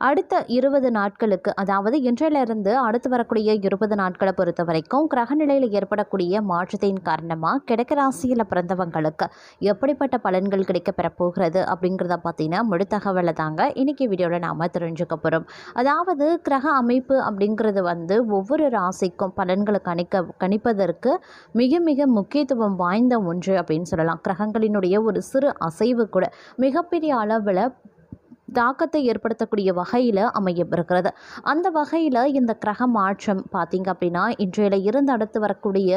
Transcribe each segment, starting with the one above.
அடுத்த இருபது நாட்களுக்கு அதாவது இன்றையிலிருந்து அடுத்து வரக்கூடிய இருபது நாட்களை பொறுத்த வரைக்கும் கிரகநிலையில் ஏற்படக்கூடிய மாற்றத்தின் காரணமாக கிழக்கு ராசியில் பிறந்தவங்களுக்கு எப்படிப்பட்ட பலன்கள் கிடைக்க பெறப்போகிறது அப்படிங்கிறத பார்த்தீங்கன்னா முழு தகவலை தாங்க இன்றைக்கி வீடியோவில் நாம் தெரிஞ்சுக்க போகிறோம் அதாவது கிரக அமைப்பு அப்படிங்கிறது வந்து ஒவ்வொரு ராசிக்கும் பலன்களை கணிக்க கணிப்பதற்கு மிக மிக முக்கியத்துவம் வாய்ந்த ஒன்று அப்படின்னு சொல்லலாம். கிரகங்களினுடைய ஒரு சிறு அசைவு கூட மிகப்பெரிய அளவில் தாக்கத்தை ஏற்படுத்தக்கூடிய வகையில் அமையப்படுகிறது அந்த வகையில் இந்த கிரக மாற்றம் பார்த்திங்க அப்படின்னா இன்றையில இருந்து அடுத்து வரக்கூடிய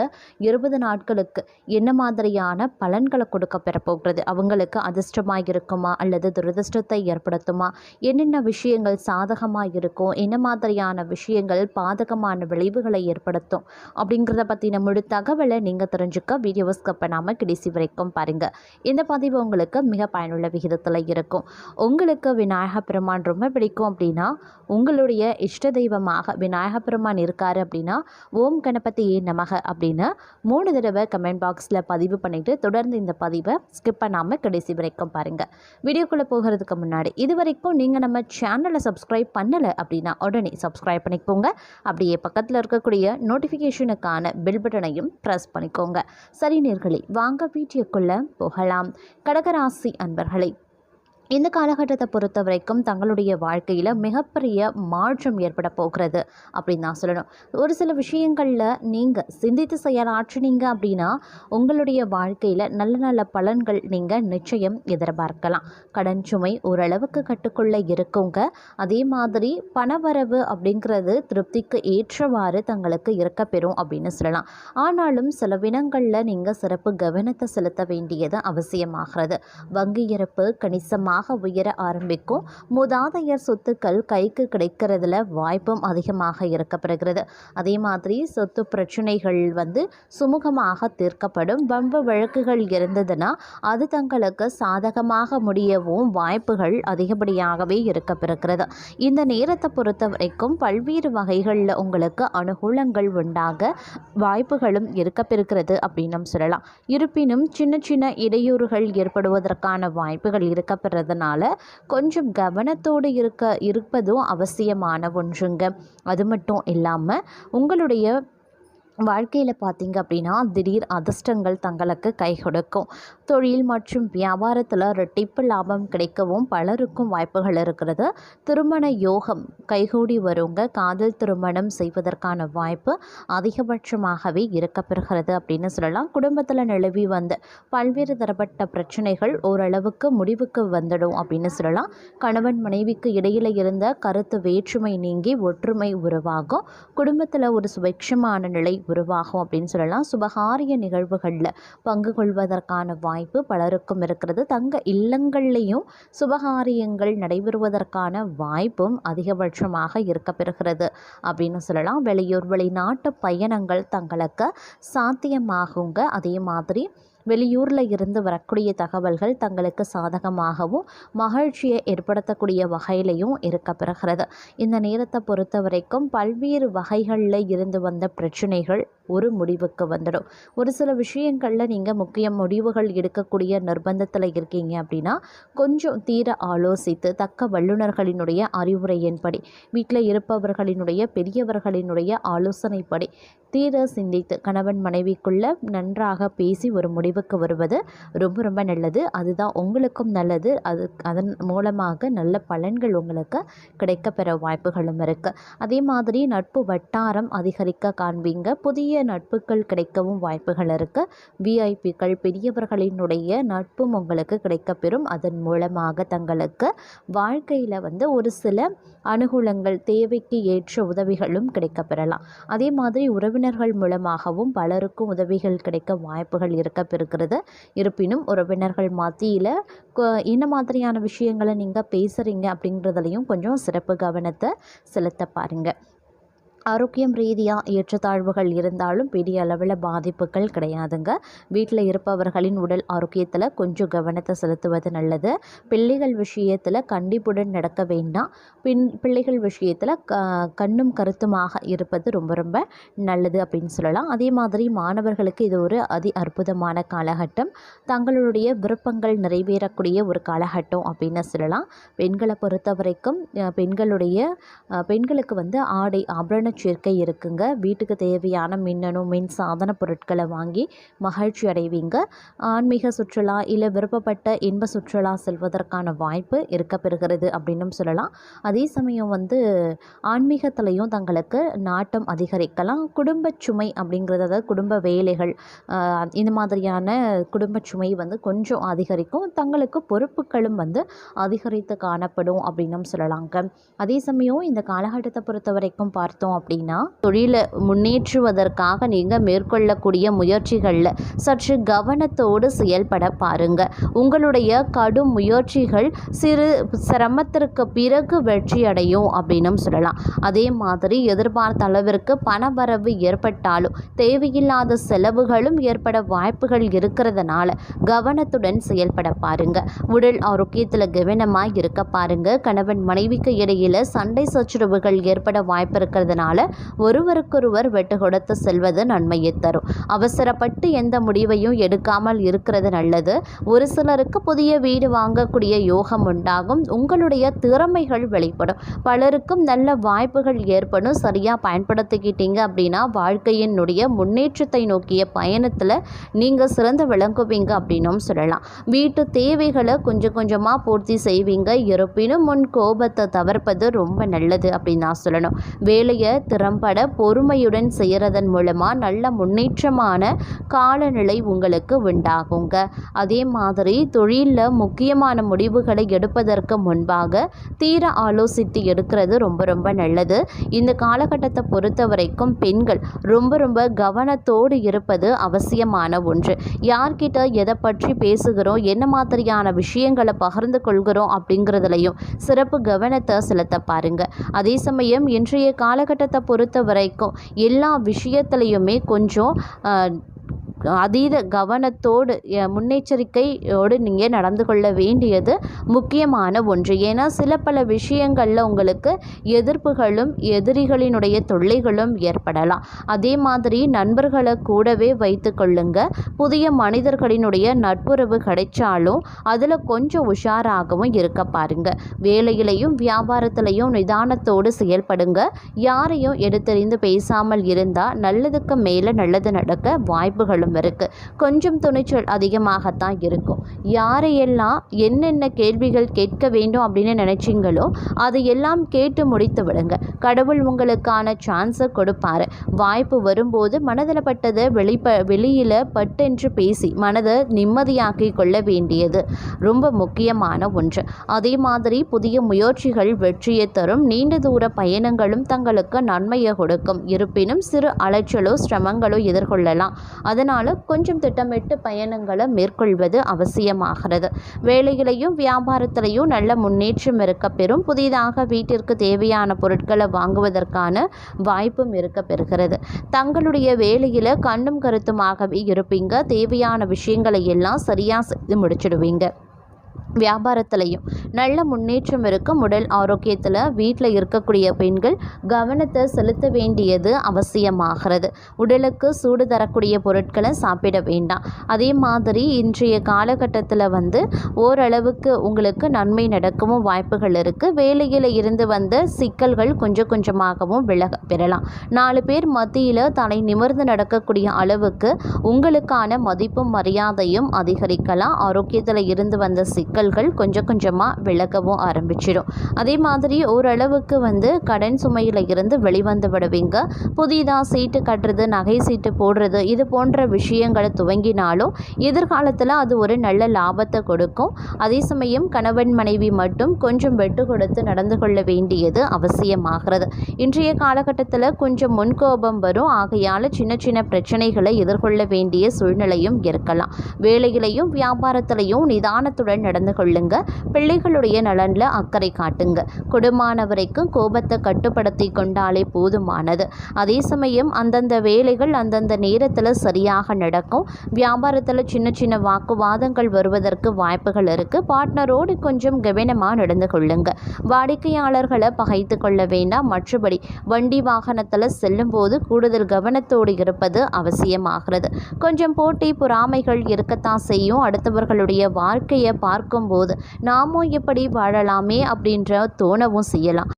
இருபது நாட்களுக்கு என்ன மாதிரியான பலன்களை கொடுக்க பெறப்போகிறது? அவங்களுக்கு அதிர்ஷ்டமாக இருக்குமா? அல்லது துரதிர்ஷ்டத்தை ஏற்படுத்துமா? என்னென்ன விஷயங்கள் சாதகமாக இருக்கும்? என்ன மாதிரியான விஷயங்கள் பாதகமான விளைவுகளை ஏற்படுத்தும்? அப்படிங்கிறத பற்றின முழு தகவலை நீங்கள் தெரிஞ்சுக்க வீடியோவை ஸ்கிப் பண்ணாமல் கடைசி வரைக்கும் பாருங்கள் இந்த பதிவு உங்களுக்கு மிக பயனுள்ள விகிதத்தில் இருக்கும். உங்களுக்கு விநாயக பெருமான் ரொம்ப பிடிக்கும் அப்படின்னா உங்களுடைய இஷ்ட தெய்வமாக விநாயக பெருமான் இருக்கார் அப்படின்னா ஓம் கணபதி நமக அப்படின்னு மூணு தடவை கமெண்ட் பாக்ஸில் பதிவு பண்ணிவிட்டு தொடர்ந்து இந்த பதிவை ஸ்கிப் பண்ணாமல் கடைசி வரைக்கும் பாருங்கள் வீடியோக்குள்ளே போகிறதுக்கு முன்னாடி இது வரைக்கும் நீங்கள் நம்ம சேனலை சப்ஸ்கிரைப் பண்ணலை அப்படின்னா உடனே சப்ஸ்கிரைப் பண்ணிக்கோங்க. அப்படியே பக்கத்தில் இருக்கக்கூடிய நோட்டிஃபிகேஷனுக்கான பெல் பட்டனையும் ப்ரெஸ் பண்ணிக்கோங்க. சரி நேர்களே வாங்க வீடியோக்குள்ளே போகலாம். கடகராசி அன்பர்களை இந்த காலகட்டத்தை பொறுத்த வரைக்கும் தங்களுடைய வாழ்க்கையில் மிகப்பெரிய மாற்றம் ஏற்பட போகிறது அப்படின்னு நான் சொல்லணும். ஒரு சில விஷயங்களில் நீங்கள் சிந்தித்து செயலாற்றினீங்க அப்படின்னா உங்களுடைய வாழ்க்கையில் நல்ல நல்ல பலன்கள் நீங்கள் நிச்சயம் எதிர்பார்க்கலாம். கடன் சுமை ஓரளவுக்கு கட்டுக்குள்ளே இருக்குங்க. அதே மாதிரி பணவரவு அப்படிங்கிறது திருப்திக்கு ஏற்றவாறு தங்களுக்கு இருக்க பெறும் அப்படின்னு சொல்லலாம். ஆனாலும் சில வினங்களில் நீங்கள் சிறப்பு கவனத்தை செலுத்த வேண்டியது அவசியமாகிறது. வங்கி இருப்பு கணிசமாக வேகமாக உயர ஆரம்பிக்கும். மூதாதையர் சொத்துக்கள் கைக்கு கிடைக்கிறதுல வாய்ப்பும் அதிகமாக இருக்கப்படுகிறது அதே மாதிரி சொத்து பிரச்சனைகள் வந்து சுமூகமாக தீர்க்கப்படும். வம்பு வழக்குகள் இருந்ததுன்னா அது தங்களுக்கு சாதகமாக முடியவும் வாய்ப்புகள் அதிகப்படியாகவே இருக்கப்படுகிறது இந்த நேரத்தை பொறுத்த வரைக்கும் பல்வேறு வகைகளில் உங்களுக்கு அனுகூலங்கள் உண்டாக வாய்ப்புகளும் இருக்கப்பெறுகிறது அப்படின்னு சொல்லலாம். இருப்பினும் சின்ன சின்ன இடையூறுகள் ஏற்படுவதற்கான வாய்ப்புகள் இருக்கப்படுறது அப்படின்றதுனால கொஞ்சம் கவனத்தோடு இருக்க இருப்பதும் அவசியமான ஒன்றுங்க. அது மட்டும் இல்லாமல் உங்களுடைய வாழ்க்கையில் பார்த்தீங்க அப்படின்னா திடீர் அதிர்ஷ்டங்கள் தங்களுக்கு கை கொடுக்கும். தொழில் மற்றும் வியாபாரத்தில் ரெட்டிப்பு லாபம் கிடைக்கவும் பலருக்கும் வாய்ப்புகள் இருக்கிறது. திருமண யோகம் கைகூடி வருங்க. காதல் திருமணம் செய்வதற்கான வாய்ப்பு அதிகபட்சமாகவே இருக்கப்பெறுகிறது அப்படின்னு சொல்லலாம். குடும்பத்தில் நிலவி வந்த பல்வேறு தரப்பட்ட பிரச்சனைகள் ஓரளவுக்கு முடிவுக்கு வந்துடும் அப்படின்னு சொல்லலாம். கணவன் மனைவிக்கு இடையில் இருந்த கருத்து வேற்றுமை நீங்கி ஒற்றுமை உருவாகும். குடும்பத்தில் ஒரு சுபட்சமான நிலை உருவாகும் அப்படின்னு சொல்லலாம். சுபகாரிய நிகழ்வுகளில் பங்கு கொள்வதற்கான வாய்ப்பு பலருக்கும் இருக்கிறது. தங்க இல்லங்கள்லேயும் சுபகாரியங்கள் நடைபெறுவதற்கான வாய்ப்பும் அதிகபட்சமாக இருக்கப்பெறுகிறது அப்படின்னு சொல்லலாம். வெளியூர் வெளிநாட்டு பயணங்கள் தங்களுக்கு சாத்தியமாகுங்க. அதே மாதிரி வெளியூரில் இருந்து வரக்கூடிய தகவல்கள் தங்களுக்கு சாதகமாகவும் மகிழ்ச்சியை ஏற்படுத்தக்கூடிய வகையிலையும் இருக்க பெறுகிறது. இந்த நேரத்தை பொறுத்த வரைக்கும் பல்வேறு வகைகளில் இருந்து வந்த பிரச்சனைகள் ஒரு முடிவுக்கு வந்துடும். ஒரு சில விஷயங்களில் நீங்கள் முக்கிய முடிவுகள் எடுக்கக்கூடிய நிர்பந்தத்தில் இருக்கீங்க அப்படின்னா கொஞ்சம் தீர ஆலோசித்து தக்க வல்லுநர்களினுடைய அறிவுரையின்படி வீட்டில் இருப்பவர்களினுடைய பெரியவர்களினுடைய ஆலோசனைப்படி தீர சிந்தித்து கணவன் மனைவிக்குள்ள நன்றாக பேசி ஒரு முடிவுக்கு வருவது ரொம்ப ரொம்ப நல்லது. அதுதான் உங்களுக்கும் நல்லது. அது அதன் மூலமாக நல்ல பலன்கள் உங்களுக்கு கிடைக்கப்பெற வாய்ப்புகளும் இருக்குது அதே மாதிரி நட்பு வட்டாரம் அதிகரிக்க காண்பீங்க. புதிய நட்புகள் கிடைக்கவும் வாய்ப்புகள் இருக்குது விஐபிக்கள் பெரியவர்களினுடைய நட்பும் உங்களுக்கு கிடைக்கப்பெறும். அதன் மூலமாக தங்களுக்கு வாழ்க்கையில் வந்து ஒரு சில அனுகூலங்கள் தேவைக்கு ஏற்ற உதவிகளும் கிடைக்கப்பெறலாம். அதே மாதிரி உறவினர்கள் மூலமாகவும் பலருக்கும் உதவிகள் கிடைக்க வாய்ப்புகள் இருக்க பெறுகிறது இருப்பினும் உறவினர்கள் மத்தியில் என்ன மாதிரியான விஷயங்களை நீங்கள் பேசுகிறீங்க அப்படிங்கிறதுலையும் கொஞ்சம் சிறப்பு கவனத்தை செலுத்த பாருங்கள் ஆரோக்கியம் ரீதியாக ஏற்றத்தாழ்வுகள் இருந்தாலும் பெரிய அளவில் பாதிப்புகள் கிடையாதுங்க. வீட்டில் இருப்பவர்களின் உடல் ஆரோக்கியத்தில் கொஞ்சம் கவனத்தை செலுத்துவது நல்லது. பிள்ளைகள் விஷயத்தில் கண்டிப்புடன் நடக்க வேண்டாம். பின் பிள்ளைகள் விஷயத்தில் க கண்ணும் கருத்துமாக இருப்பது ரொம்ப ரொம்ப நல்லது அப்படின்னு சொல்லலாம். அதே மாதிரி மாணவர்களுக்கு இது ஒரு அதி அற்புதமான காலகட்டம். தங்களுடைய விருப்பங்கள் நிறைவேறக்கூடிய ஒரு காலகட்டம் அப்படின்னு சொல்லலாம். பெண்களை பொறுத்த வரைக்கும் பெண்களுடைய பெண்களுக்கு வந்து ஆடை ஆபரண சேர்க்கை இருக்குங்க. வீட்டுக்கு தேவையான மின்னணு மின் சாதன பொருட்களை வாங்கி மகிழ்ச்சி அடைவீங்க. ஆன்மீக சுற்றுலா இல்லை விருப்பப்பட்ட இன்ப சுற்றுலா செல்வதற்கான வாய்ப்பு இருக்க பெறுகிறது அப்படின்னும் சொல்லலாம். அதே சமயம் வந்து ஆன்மீகத்திலையும் தங்களுக்கு நாட்டம் அதிகரிக்கலாம். குடும்ப சுமை அப்படிங்கிறது அதாவது குடும்ப வேலைகள் இந்த மாதிரியான குடும்ப சுமை வந்து கொஞ்சம் அதிகரிக்கும். தங்களுக்கு பொறுப்புகளும் வந்து அதிகரித்து காணப்படும் அப்படின்னும் சொல்லலாங்க. அதே சமயம் இந்த காலகட்டத்தை பொறுத்த வரைக்கும் பார்த்தோம் அப்படின்னா தொழிலை முன்னேற்றுவதற்காக நீங்கள் மேற்கொள்ளக்கூடிய முயற்சிகளில் சற்று கவனத்தோடு செயல்பட பாருங்கள் உங்களுடைய கடும் முயற்சிகள் சிறு சிரமத்திற்கு பிறகு வெற்றி அடையும் அப்படின்னும் சொல்லலாம். அதே மாதிரி எதிர்பார்த்த அளவிற்கு பணவரவு ஏற்பட்டாலும் தேவையில்லாத செலவுகளும் ஏற்பட வாய்ப்புகள் இருக்கிறதுனால கவனத்துடன் செயல்பட பாருங்க. உடல் ஆரோக்கியத்தில் கவனமாக இருக்க பாருங்க. கணவன் மனைவிக்கு இடையில சண்டை சச்சரவுகள் ஏற்பட வாய்ப்பு இருக்கிறதுனால ஒருவருக்கொருவர் வெட்டு கொடுத்து செல்வது நன்மையை தரும். அவசரப்பட்டு எந்த முடிவையும் எடுக்காமல் இருக்கிறது நல்லது. ஒரு சிலருக்கு புதிய வீடு வாங்கக்கூடிய யோகம் உண்டாகும். உங்களுடைய திறமைகள் வெளிப்படும். பலருக்கும் நல்ல வாய்ப்புகள் ஏற்படும். சரியாக பயன்படுத்திக்கிட்டீங்க அப்படின்னா வாழ்க்கையினுடைய முன்னேற்றத்தை நோக்கிய பயணத்தில் நீங்கள் சிறந்து விளங்குவீங்க அப்படின்னும் சொல்லலாம். வீட்டு தேவைகளை கொஞ்சம் கொஞ்சமாக பூர்த்தி செய்வீங்க. இருப்பினும் முன் கோபத்தை தவிர்ப்பது ரொம்ப நல்லது அப்படின்னு நான் சொல்லணும். வேலையை திறம்பட பொறுமையுடன் செய்கிறதன் மூலமாக நல்ல முன்னேற்றமான காலநிலை உங்களுக்கு உண்டாகுங்க. அதே மாதிரி தொழிலில் முக்கியமான முடிவுகளை எடுப்பதற்கு முன்பாக தீர ஆலோசித்து எடுக்கிறது ரொம்ப ரொம்ப நல்லது. இந்த காலகட்டத்தை பொறுத்த வரைக்கும் பெண்கள் ரொம்ப ரொம்ப கவனத்தோடு இருப்பது அவசியமான ஒன்று. யார்கிட்ட எதை பற்றி பேசுகிறோம் என்ன மாதிரியான விஷயங்களை பகிர்ந்து கொள்கிறோம் அப்படிங்கிறதுலையும் சிறப்பு கவனத்தை செலுத்த பாருங்க. அதே சமயம் இன்றைய காலகட்ட காலகட்டத்தை பொறுத்த வரைக்கும் எல்லா விஷயத்துலையுமே கொஞ்சம் அதீத கவனத்தோடு முன்னெச்சரிக்கையோடு நீங்கள் நடந்து கொள்ள வேண்டியது முக்கியமான ஒன்று. ஏன்னா சில பல விஷயங்களில் உங்களுக்கு எதிர்ப்புகளும் எதிரிகளினுடைய தொல்லைகளும் ஏற்படலாம். அதே மாதிரி நண்பர்களை கூடவே வைத்து கொள்ளுங்க. புதிய மனிதர்களினுடைய நட்புறவு கிடைச்சாலும் அதில் கொஞ்சம் உஷாராகவும் இருக்க பாருங்க. வேலையிலையும் வியாபாரத்திலையும் நிதானத்தோடு செயல்படுங்க. யாரையும் எடுத்தறிந்து பேசாமல் இருந்தால் நல்லதுக்கு மேலே நல்லது நடக்க வாய்ப்புகளும் இருக்கு. கொஞ்சம் துணிச்சல் அதிகமாகத்தான் இருக்கும். யாரையெல்லாம் என்னென்ன கேள்விகள் கேட்க வேண்டும் அப்படின்னு நினைச்சீங்களோ அதையெல்லாம் கேட்டு முடித்து விடுங்க. கடவுள் உங்களுக்கான சான்ஸை கொடுப்பாரு. வாய்ப்பு வரும்போது மனதில் பட்டதை வெளிப்ப வெளியில் பட்டென்று பேசி மனதை நிம்மதியாக்கி கொள்ள வேண்டியது ரொம்ப முக்கியமான ஒன்று. அதே மாதிரி புதிய முயற்சிகள் வெற்றியை தரும். நீண்ட தூர பயணங்களும் தங்களுக்கு நன்மையை கொடுக்கும். இருப்பினும் சிறு அலைச்சலோ சிரமங்களோ எதிர்கொள்ளலாம். அதனால் கொஞ்சம் திட்டமிட்டு பயணங்களை மேற்கொள்வது அவசியமாகிறது. வேலையிலையும் வியாபாரத்திலையும் நல்ல முன்னேற்றம் இருக்க பெறும். புதிதாக வீட்டிற்கு தேவையான பொருட்களை வாங்குவதற்கான வாய்ப்பும் இருக்க பெறுகிறது. தங்களுடைய வேலையில் கண்ணும் கருத்துமாகவே இருப்பீங்க. தேவையான விஷயங்களை எல்லாம் சரியாக செய்து முடிச்சிடுவீங்க. வியாபாரத்திலையும். நல்ல முன்னேற்றம் இருக்கும். உடல் ஆரோக்கியத்தில் வீட்டில் இருக்கக்கூடிய பெண்கள் கவனத்தை செலுத்த வேண்டியது அவசியமாகிறது. உடலுக்கு சூடு தரக்கூடிய பொருட்களை சாப்பிட வேண்டாம். அதே மாதிரி இன்றைய காலகட்டத்தில் வந்து ஓரளவுக்கு உங்களுக்கு நன்மை நடக்கவும் வாய்ப்புகள் இருக்குது வேலையில் இருந்து வந்த சிக்கல்கள் கொஞ்சம் கொஞ்சமாகவும் விலக பெறலாம். நாலு பேர் மத்தியில் தலை நிமிர்ந்து நடக்கக்கூடிய அளவுக்கு உங்களுக்கான மதிப்பும் மரியாதையும் அதிகரிக்கலாம். ஆரோக்கியத்தில் இருந்து வந்த சிக்கல் சிக்கல்கள் கொஞ்சம் கொஞ்சமாக விலகவும் ஆரம்பிச்சிடும். அதே மாதிரி ஓரளவுக்கு வந்து கடன் சுமையில் இருந்து வெளிவந்து விடுவீங்க. புதிதாக சீட்டு கட்டுறது நகை சீட்டு போடுறது இது போன்ற விஷயங்களை துவங்கினாலும் எதிர்காலத்தில் அது ஒரு நல்ல லாபத்தை கொடுக்கும். அதே சமயம் கணவன் மனைவி மட்டும் கொஞ்சம் வெட்டு கொடுத்து நடந்து கொள்ள வேண்டியது அவசியமாகிறது. இன்றைய காலகட்டத்தில் கொஞ்சம் முன்கோபம் வரும். ஆகையால் சின்ன சின்ன பிரச்சனைகளை எதிர்கொள்ள வேண்டிய சூழ்நிலையும் இருக்கலாம். வேலையிலையும் வியாபாரத்திலையும் நிதானத்துடன் நடந்து நடந்து கொள்ளுங்க. பிள்ளைகளுடைய நலனில் அக்கறை காட்டுங்க. குடும்பமான வரைக்கும் கோபத்தை கட்டுப்படுத்தி கொண்டாலே போதுமானது. அதே சமயம் அந்தந்த வேலைகள் அந்தந்த நேரத்தில் சரியாக நடக்கும். வியாபாரத்தில் சின்ன சின்ன வாக்குவாதங்கள் வருவதற்கு வாய்ப்புகள் இருக்குது பார்ட்னரோடு கொஞ்சம் கவனமாக நடந்து கொள்ளுங்க. வாடிக்கையாளர்களை பகைத்து கொள்ள வேண்டாம். மற்றபடி வண்டி வாகனத்தில் செல்லும்போது கூடுதல் கவனத்தோடு இருப்பது அவசியமாகிறது. கொஞ்சம் போட்டி பொறாமைகள் இருக்கத்தான் செய்யும். அடுத்தவர்களுடைய வாழ்க்கையை பார்க்கும் பார்க்கும்போது நாமும் எப்படி வாழலாமே அப்படின்ற தோணவும் செய்யலாம்.